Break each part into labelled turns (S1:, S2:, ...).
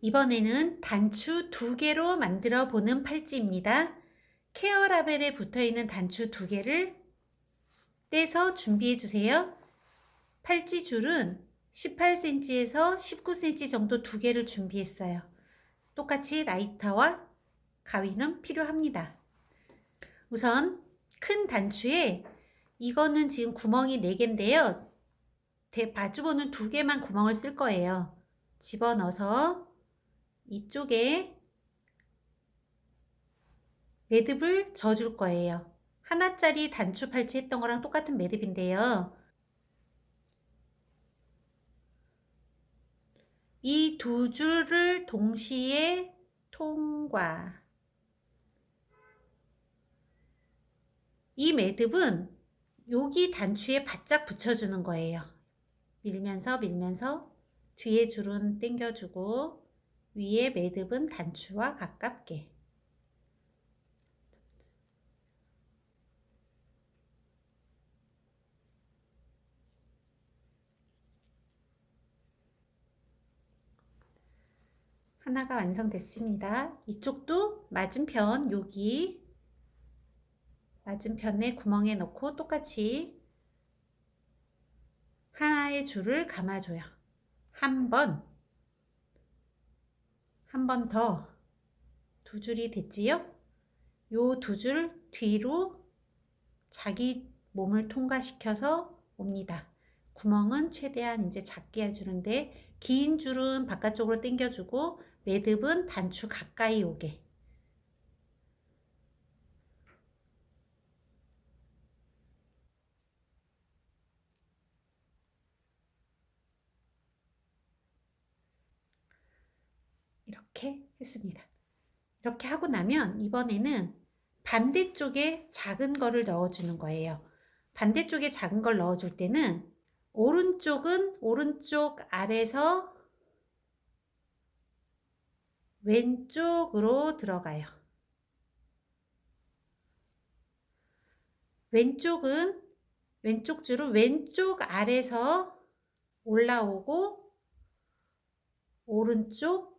S1: 이번에는 단추 두 개로 만들어 보는 팔찌입니다. 케어 라벨에 붙어 있는 단추 두 개를 떼서 준비해 주세요. 팔찌 줄은 18cm에서 19cm 정도 두 개를 준비했어요. 똑같이 라이터와 가위는 필요합니다. 우선 큰 단추에 이거는 지금 구멍이 4개인데요. 마주보는 두 개만 구멍을 쓸 거예요. 집어넣어서 이쪽에 매듭을 져줄 거예요. 하나짜리 단추 팔찌 했던 거랑 똑같은 매듭인데요. 이 두 줄을 동시에 통과. 이 매듭은 여기 단추에 바짝 붙여주는 거예요. 밀면서 밀면서 뒤에 줄은 당겨주고 위에 매듭은 단추와 가깝게. 하나가 완성됐습니다. 이쪽도 맞은편 여기 맞은편에 구멍에 넣고 똑같이 하나의 줄을 감아줘요. 한 번, 한 번 더, 두 줄이 됐지요? 요 두 줄 뒤로 자기 몸을 통과시켜서 옵니다. 구멍은 최대한 이제 작게 해주는데 긴 줄은 바깥쪽으로 당겨주고 매듭은 단추 가까이 오게 이렇게 했습니다. 이렇게 하고 나면 이번에는 반대쪽에 작은 거를 넣어주는 거예요. 반대쪽에 작은 걸 넣어줄 때는 오른쪽은 오른쪽 아래서 왼쪽으로 들어가요. 왼쪽은 왼쪽 줄은 왼쪽 아래서 올라오고 오른쪽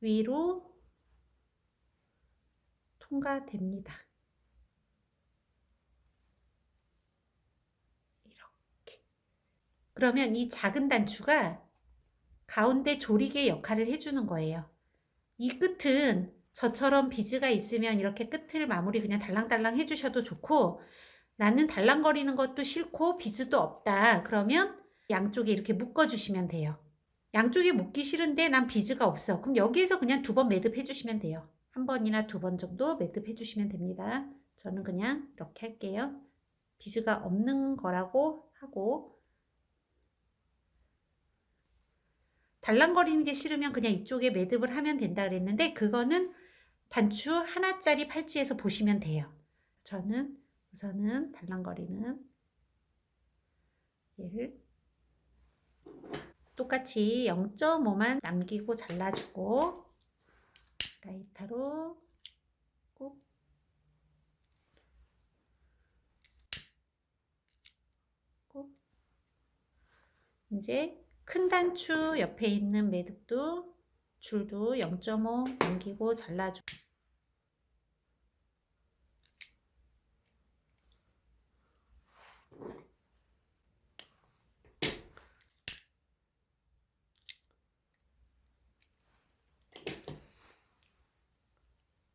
S1: 위로 통과됩니다. 이렇게. 그러면 이 작은 단추가 가운데 조리개 역할을 해주는 거예요. 이 끝은 저처럼 비즈가 있으면 이렇게 끝을 마무리 그냥 달랑달랑 해주셔도 좋고 나는 달랑거리는 것도 싫고 비즈도 없다. 그러면 양쪽에 이렇게 묶어주시면 돼요. 양쪽에 묶기 싫은데 난 비즈가 없어. 그럼 여기에서 그냥 두 번 매듭해 주시면 돼요. 한 번이나 두 번 정도 매듭해 주시면 됩니다. 저는 그냥 이렇게 할게요. 비즈가 없는 거라고 하고 달랑거리는 게 싫으면 그냥 이쪽에 매듭을 하면 된다 그랬는데 그거는 단추 하나짜리 팔찌에서 보시면 돼요. 저는 우선은 달랑거리는 얘를 똑같이 0.5만 남기고 잘라주고 라이터로 꾹 꾹. 이제 큰 단추 옆에 있는 매듭도 줄도 0.5 남기고 잘라주고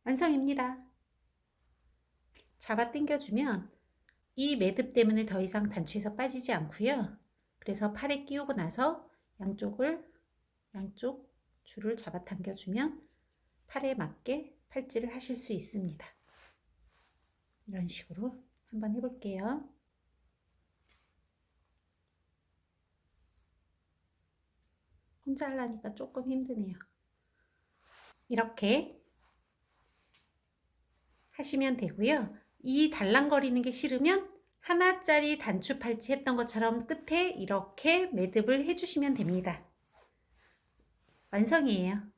S1: 완성입니다. 잡아 당겨주면 이 매듭 때문에 더 이상 단추에서 빠지지 않고요. 그래서 팔에 끼우고 나서 양쪽을 양쪽 줄을 잡아 당겨주면 팔에 맞게 팔찌를 하실 수 있습니다. 이런 식으로 한번 해볼게요. 혼자 하려니까 조금 힘드네요. 이렇게 하시면 되고요. 이 달랑거리는 게 싫으면 하나짜리 단추 팔찌 했던 것처럼 끝에 이렇게 매듭을 해주시면 됩니다. 완성이에요.